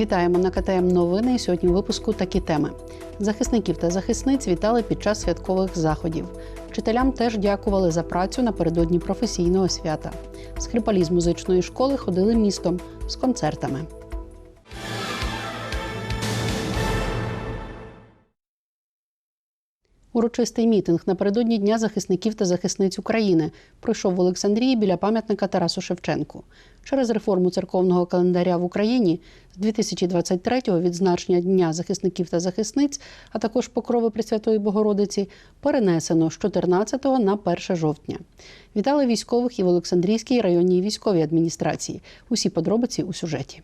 Вітаємо на КТМ Новини. Сьогодні у випуску такі теми: захисників та захисниць вітали під час святкових заходів. Вчителям теж дякували за працю напередодні професійного свята. Скрипалі з музичної школи ходили містом з концертами. Урочистий мітинг напередодні Дня захисників та захисниць України пройшов в Олександрії біля пам'ятника Тарасу Шевченку. Через реформу церковного календаря в Україні з 2023-го відзначення Дня захисників та захисниць, а також покрови Пресвятої Богородиці, перенесено з 14 на 1 жовтня. Вітали військових і в Олександрійській районній військовій адміністрації. Усі подробиці у сюжеті.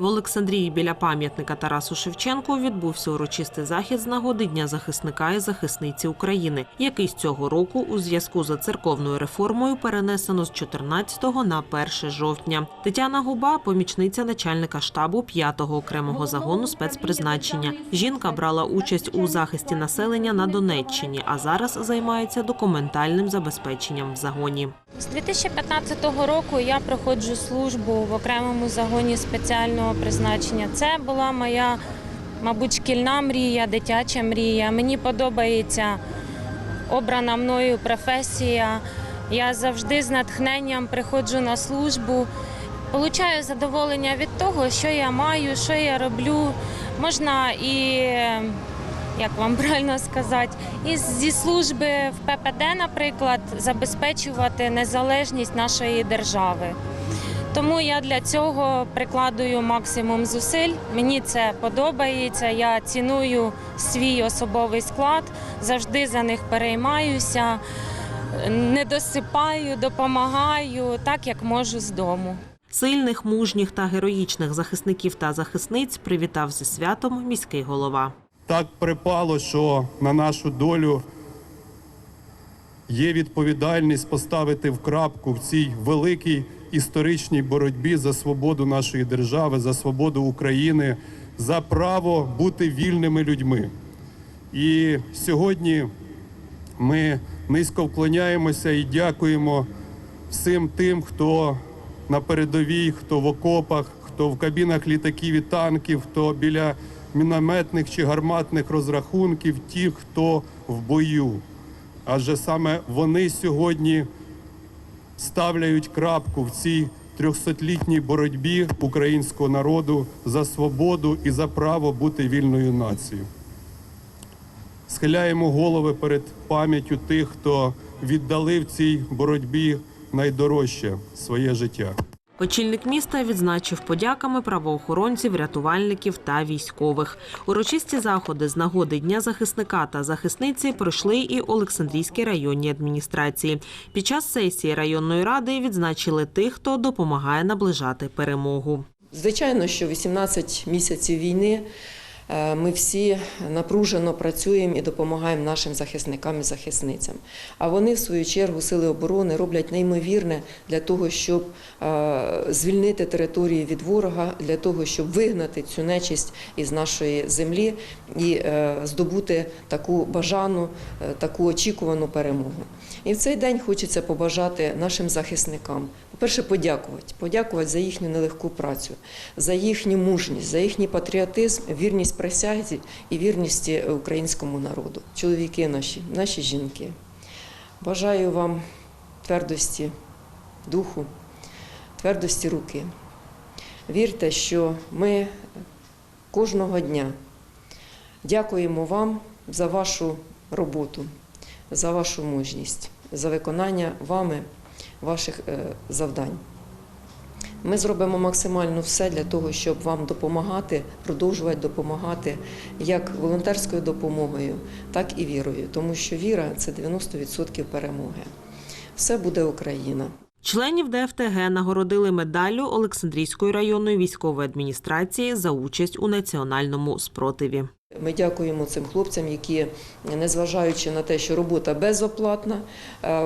В Олександрії біля пам'ятника Тарасу Шевченку відбувся урочистий захід з нагоди Дня захисника і захисниці України, який з цього року у зв'язку з церковною реформою перенесено з 14 на 1 жовтня. Тетяна Губа, помічниця начальника штабу 5-го окремого загону спецпризначення. Жінка брала участь у захисті населення на Донеччині, а зараз займається документальним забезпеченням в загоні. З 2015 року я проходжу службу в окремому загоні спеціального призначення. Це була моя, мабуть, шкільна мрія, дитяча мрія. Мені подобається обрана мною професія. Я завжди з натхненням приходжу на службу. Получаю задоволення від того, що я маю, що я роблю. Можна і як вам правильно сказати, і зі служби в ППД, наприклад, забезпечувати незалежність нашої держави. Тому я для цього прикладую максимум зусиль. Мені це подобається. Я ціную свій особовий склад, завжди за них переймаюся, не досипаю, допомагаю так, як можу з дому. Сильних, мужніх та героїчних захисників та захисниць привітав зі святом міський голова. так припало, що на нашу долю є відповідальність поставити в крапку в цій великій історичній боротьбі за свободу нашої держави, за свободу України, за право бути вільними людьми. І сьогодні ми низько вклоняємося і дякуємо всім тим, хто на передовій, хто в окопах, хто в кабінах літаків і танків, хто біля мінометних чи гарматних розрахунків, ті, хто в бою. Адже саме вони сьогодні ставляють крапку в цій трьохсотлітній боротьбі українського народу за свободу і за право бути вільною нацією. Схиляємо голови перед пам'яттю тих, хто віддали в цій боротьбі найдорожче своє життя. Очільник міста відзначив подяками правоохоронців, рятувальників та військових. Урочисті заходи з нагоди Дня захисника та захисниці пройшли і Олександрійській районній адміністрації. Під час сесії районної ради відзначили тих, хто допомагає наближати перемогу. Звичайно, що 18 місяців війни ми всі напружено працюємо і допомагаємо нашим захисникам і захисницям. А вони, в свою чергу, сили оборони роблять неймовірне для того, щоб е, звільнити території від ворога, для того, щоб вигнати цю нечисть із нашої землі і е, здобути таку бажану, е, таку очікувану перемогу. І в цей день хочеться побажати нашим захисникам. По-перше, подякувати, подякувати за їхню нелегку працю, за їхню мужність, за їхній патріотизм, вірність присязі і вірність українському народу. Чоловіки наші, наші жінки. Бажаю вам твердості духу, твердості руки. Вірте, що ми кожного дня дякуємо вам за вашу роботу, за вашу мужність, за виконання вами ваших е, завдань. Ми зробимо максимально все для того, щоб вам допомагати, продовжувати допомагати як волонтерською допомогою, так і вірою, тому що віра це 90% перемоги. Все буде Україна. Членів ДФТГ нагородили медаллю Олександрійської районної військової адміністрації за участь у національному спротиві. Ми дякуємо цим хлопцям, які, незважаючи на те, що робота безоплатна, е,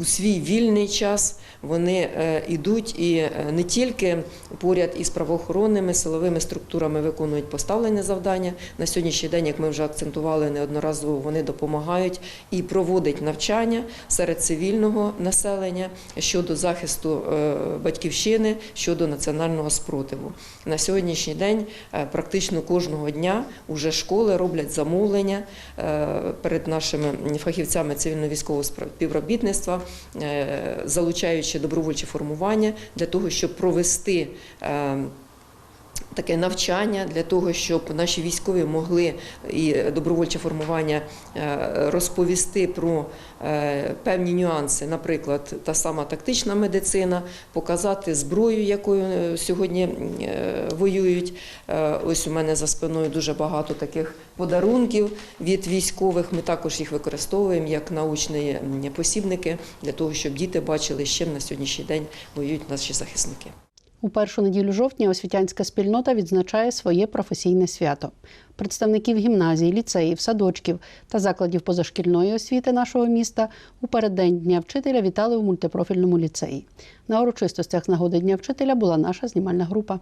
у, свій вільний час вони е, йдуть і е, не тільки поряд із правоохоронними силовими структурами виконують поставлені завдання. На сьогоднішній день, як ми вже акцентували неодноразово, вони допомагають і проводять навчання серед цивільного населення щодо захисту е, батьківщини, щодо національного спротиву. На сьогоднішній день е, практично кожного дня уже школи роблять замовлення е, перед нашими фахівцями цивільно-військового співробітництва, е, залучаючи добровольчі формування для того, щоб провести. Таке навчання для того, щоб наші військові могли і добровольче формування е, розповісти про е, певні нюанси, наприклад, та сама тактична медицина, показати зброю, якою е, сьогодні воюють. Ось у мене за спиною дуже багато таких подарунків від військових. Ми також їх використовуємо як научні посібники для того, щоб діти бачили, з чим на сьогоднішній день воюють наші захисники. У першу неділю жовтня освітянська спільнота відзначає своє професійне свято. Представників гімназій, ліцеїв, садочків та закладів позашкільної освіти нашого міста у переддень Дня вчителя вітали у мультипрофільному ліцеї. На урочистостях з нагоди Дня вчителя була наша знімальна група.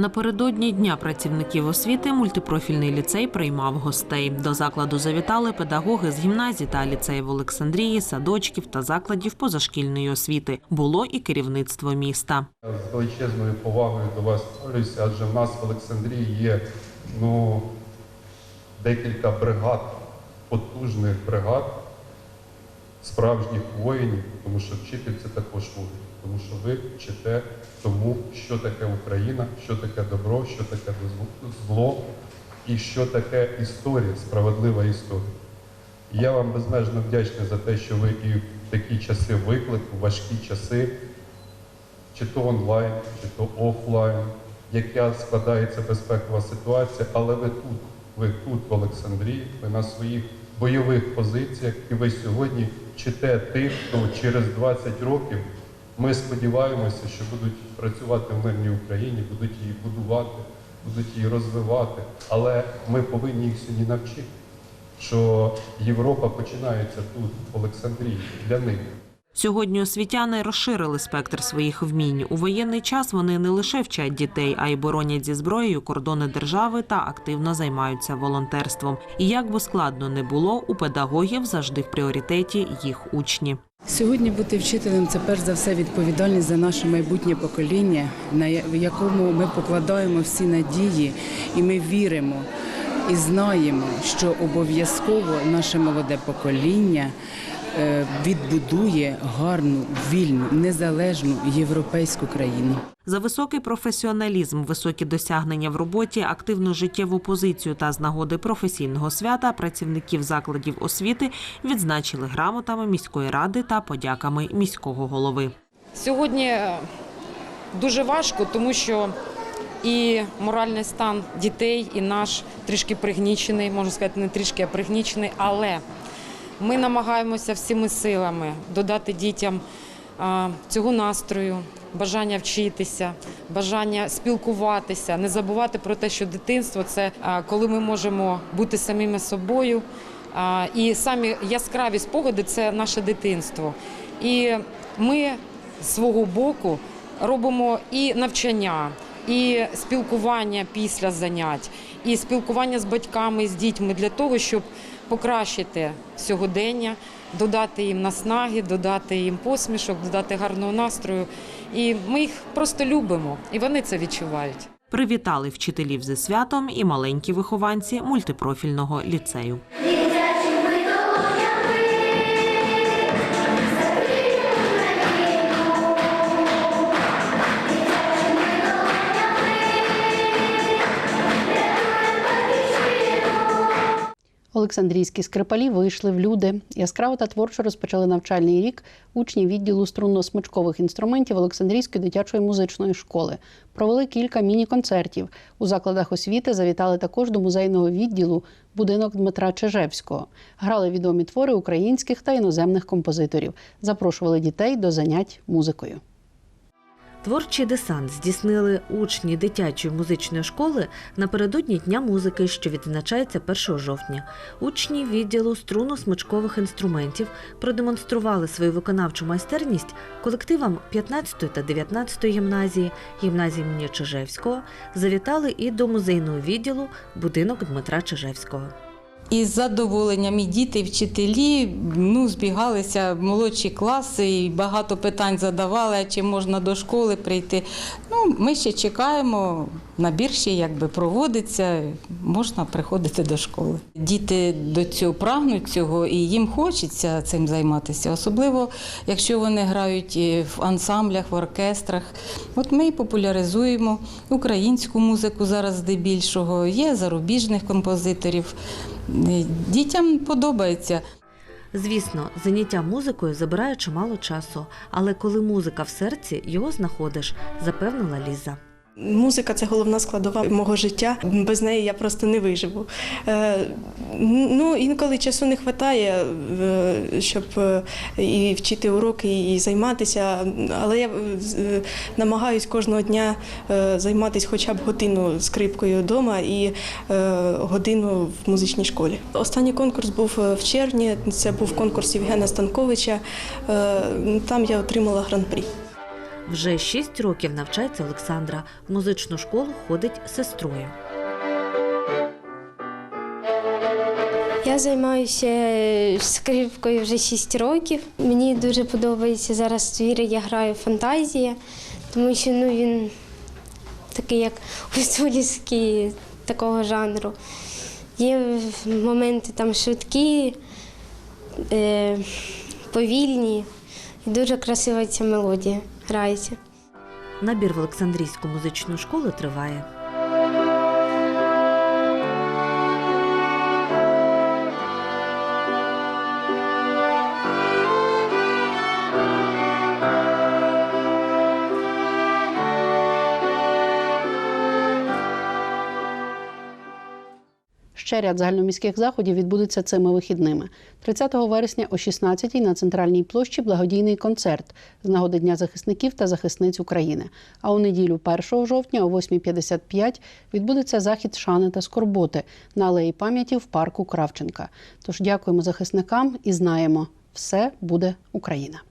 Напередодні Дня працівників освіти мультипрофільний ліцей приймав гостей. До закладу завітали педагоги з гімназій та ліцеїв Олександрії, садочків та закладів позашкільної освіти. Було і керівництво міста. З величезною повагою до вас ставлюся, адже в нас в Олександрії є ну, декілька бригад, потужних бригад, справжніх воїнів, тому що вчитель це також воїн, тому що ви вчите тому, що таке Україна, що таке добро, що таке зло і що таке історія, справедлива історія. Я вам безмежно вдячний за те, що ви і в такі часи виклику, важкі часи, чи то онлайн, чи то офлайн, яка складається безпекова ситуація, але ви тут, ви тут, в Олександрії, ви на своїх бойових позиціях, і ви сьогодні чите тих, хто через 20 років ми сподіваємося, що будуть працювати в мирній Україні, будуть її будувати, будуть її розвивати. Але ми повинні їх сьогодні навчити, що Європа починається тут, в Олександрії, для них. Сьогодні освітяни розширили спектр своїх вмінь. У воєнний час вони не лише вчать дітей, а й боронять зі зброєю кордони держави та активно займаються волонтерством. І як би складно не було, у педагогів завжди в пріоритеті їх учні. Сьогодні бути вчителем це перш за все відповідальність за наше майбутнє покоління, на якому ми покладаємо всі надії, і ми віримо і знаємо, що обов'язково наше молоде покоління відбудує гарну, вільну, незалежну європейську країну. За високий професіоналізм, високі досягнення в роботі, активну життєву позицію та з нагоди професійного свята працівників закладів освіти відзначили грамотами міської ради та подяками міського голови. Сьогодні е, дуже важко, тому що і моральний стан дітей, і наш трішки пригнічений, можна сказати, не трішки, а пригнічений, але ми намагаємося всіми силами додати дітям цього настрою, бажання вчитися, бажання спілкуватися, не забувати про те, що дитинство це коли ми можемо бути самими собою. І самі яскраві спогади це наше дитинство. І ми з свого боку робимо і навчання, і спілкування після занять, і спілкування з батьками, з дітьми для того, щоб покращити сьогодення, додати їм наснаги, додати їм посмішок, додати гарного настрою. І ми їх просто любимо, і вони це відчувають. Привітали вчителів зі святом і маленькі вихованці мультипрофільного ліцею. Олександрійські скрипалі вийшли в люди. Яскраво та творчо розпочали навчальний рік учні відділу струнно-смичкових інструментів Олександрійської дитячої музичної школи. Провели кілька міні-концертів. У закладах освіти завітали також до музейного відділу будинок Дмитра Чижевського. Грали відомі твори українських та іноземних композиторів. Запрошували дітей до занять музикою. Творчий десант здійснили учні дитячої музичної школи напередодні Дня музики, що відзначається 1 жовтня. Учні відділу струнно-смичкових інструментів продемонстрували свою виконавчу майстерність колективам 15 та 19 гімназії, гімназії імені Чижевського, завітали і до музейного відділу будинок Дмитра Чижевського. І з задоволенням і діти, і вчителі ну, збігалися молодші класи і багато питань задавали, чи можна до школи прийти. Ну, ми ще чекаємо, набір ще якби проводиться, можна приходити до школи. Діти до цього прагнуть цього і їм хочеться цим займатися, особливо якщо вони грають в ансамблях, в оркестрах. От ми популяризуємо українську музику зараз здебільшого, є зарубіжних композиторів. Е, Дітям подобається. Звісно, заняття музикою забирає чимало часу, але коли музика в серці, його знаходиш, запевнила Ліза. Музика це головна складова мого життя. Без неї я просто не виживу. Е, ну, інколи часу не вистачає, е, щоб е, і вчити уроки, і займатися. Але я намагаюсь кожного дня займатися хоча б годину скрипкою вдома і годину в музичній школі. Останній конкурс був в червні. Це був конкурс Євгена Станковича. Там я отримала гран-прі. Вже шість років навчається Олександра. В музичну школу ходить сестрою. Я займаюся скрипкою вже 6 років. Мені дуже подобається зараз твір, я граю фантазія, тому що ну, він такий, як гуцульський такого жанру. Є моменти там швидкі, е, повільні, і дуже красива ця мелодія грається. Набір в Олександрійську музичну школу триває. Ряд загальноміських заходів відбудеться цими вихідними. 30 вересня о 16-й на центральній площі благодійний концерт з нагоди Дня захисників та захисниць України. А у неділю 1 жовтня о 8.55 відбудеться захід шани та скорботи на алеї пам'яті в парку Кравченка. Тож дякуємо захисникам і знаємо, все буде Україна.